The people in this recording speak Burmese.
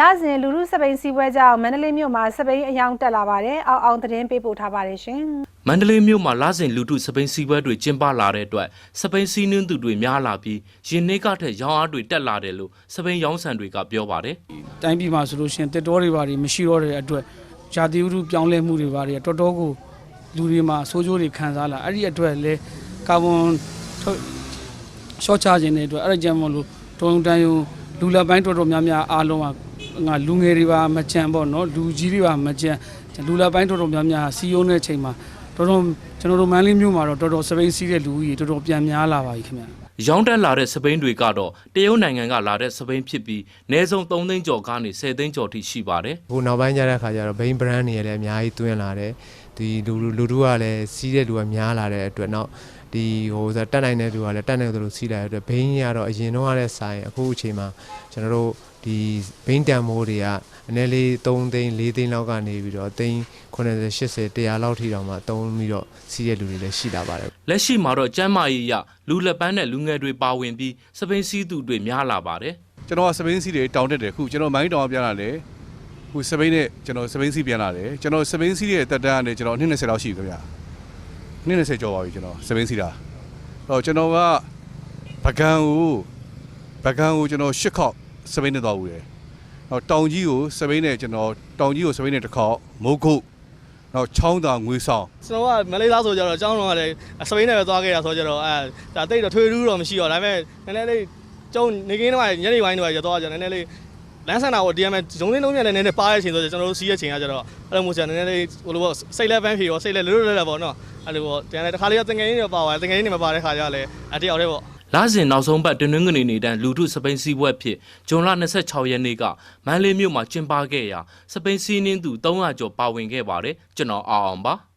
လာစဉ်လူလူစပိန်စီပွဲကြောင့်မန္တလေးမြို့မှာစပိန်အယောင်တက်လာပါတယ်။အောက်အောင်သတင်းပေးပို့ထားပါတယ်ရှင်။မန္တလေးမြို့မှာလစဉ်လူထုစပိန်စီပွဲတွေကျင်းပလာတဲ့အတွက်စပိန်စီးနှင်းသူတွေများလာပြီးယင်းနေ့ကထက်ရောင်းအားတွေတက်လာတယ်လို့စပိန်ရောင်းဆန်တွေကပြောပါတယ်တိုင်းပြည်မှာဆိုလို့ရှိရင်တစ်တော်တွေဘာတွေမရှိတော့တဲ့အတွက်ဂျာတိဥတုပြောင်းလဲမှုတွေဘာတွေတော်တော်ကိုလူတွေမှာဆိုးကျိုးတွေခံစားလာအဲ့ဒီအတွက်လဲကာဗွန်ထုတ်ရှော့ချခြင်းတဲ့အတွက်အဲ့ဒါကြောင့်မလို့တုံတန်ယုံလူလက်ပိုင်းတော်တော်များများအားလုံးက ငါလူငယ်တွေပါမကြံပေါ့နော်လူကြီးတွေပါမကြံလူလက်ပိုင်းတော်တော်များများစီယုံတဲ့အချိန်မှာတော်တော်ကျွန်တော်တို့မန်းလေးမြို့မှာတော့တော်တော်စပိန်စီးတဲ့လူကြီးတော်တော်ပြန်များလာပါပြီခင်ဗျာ။ရောင်းတက်လာတဲ့စပိန်တွေကတော့တရုတ်နိုင်ငံကလာတဲ့စပိန်ဖြစ်ပြီးအနည်းဆုံး3သိန်းကျော်ကနေ10သိန်းကျော်ထိရှိပါတယ်ဟိုနောက်ပိုင်းကျတဲ့ခါကျတော့ Bain brand တွေလည်းအများကြီးတွင်းလာတယ် ဒီလူလူလူတို့ကလည်းစီးတဲ့လူကများလာတဲ့အတွက်နောက်ဒီဟိုဆိုတက်နိုင်တဲ့လူကလည်းတက်နိုင်တဲ့လူစီးလာတဲ့အတွက် Bain ကတော့အရင်တော့ကလည်းဆိုင်အခုအချိန်မှာကျွန်တော်တို့ဒီ Bain တန်မိုးတွေကအနည်းလေး3သိန်း4သိန်းလောက်ကနေပြီးတော့သိန်း80 80 100လောက်ထိတောင်မှတုံးပြီးတော့စီးတဲ့လူတွေလည်းရှိလာပါတယ်။လက်ရှိမှာတော့ကျမ်းမာရေးရလူလက်ပန်းနဲ့လူငယ်တွေပါဝင်ပြီးစပိန်စီးသူတွေများလာပါတယ်ကျွန်တော်ကစပိန်စီတွေတောင်းတက်တယ်ခုကျွန်တော်မိုင်းတောင်ပြန်လာတယ် ခုစပိန်နဲ့ကျွန်တော်စပိန်စီပြန်လာတယ်ကျွန်တော်စပိန်စီရဲ့တက်တန်းကနေကျွန်တော်နှစ်20လောက်ရှိပြီခင်ဗျာနှစ်20ကျော်ပါပြီကျွန်တော်စပိန်စီတာအဲ့တော့ကျွန်တော်ကပကံကိုပကံကိုကျွန်တော်၈ခေါက်စပိန်နဲ့သွားဦးတယ်နောက်တောင်ကြီးကိုစပိန်နဲ့ကျွန်တော်တောင်ကြီးကိုစပိန်နဲ့တစ်ခေါက်မုတ်ခုတ်နောက်ချောင်းသာငွေဆောင်ကျွန်တော်ကမလေးသားဆိုကြတော့အကြောင်းတော့ကလည်းစပိန်နဲ့ပဲသွားခဲ့တာဆိုကြတော့အဲဒါတိတ်တော့ထွေထူးတော့မရှိတော့ဒါပေမဲ့နည်းနည်းလေးကျုံနေကင်းတော့ညနေပိုင်းတော့ရသွားကြနည်းနည်းလေး လမ်းဆန်တာကို DM ဂျုံလင်းလုံးမြလည်းနည်းနည်းပါတဲ့အချိန်ဆိုကျွန်တော်တို့စီးရဲ့ချိန်ကကြတော့အဲ့လိုမျိုးဆိုနည်းနည်းလေးဟိုလိုပေါ့စိတ်လက်ပန်းဖြေရောစိတ်လက်လွတ်လွတ်လပ်ပေါ့နော်အဲ့လိုပေါ့တရားလည်းတစ်ခါလေးတငယ်ရင်းတွေပါသွားတယ်တငယ်ရင်းတွေမပါတဲ့ခါကျလည်းအတယောက်တည်းပေါ့။လစဉ်နောက်ဆုံးပတ်တင်းနှင်းကနေနေတန်းလူထုစပိန်စီးပွဲဖြစ်ဂျွန်လ26ရက်နေ့ကမန္တလေးမြို့မှာကျင်းပခဲ့ရာစပိန်စီးနှင်းသူ300ကျော်ပါဝင်ခဲ့ပါတယ်ကျွန်တော်အောင်အောင်ပါ။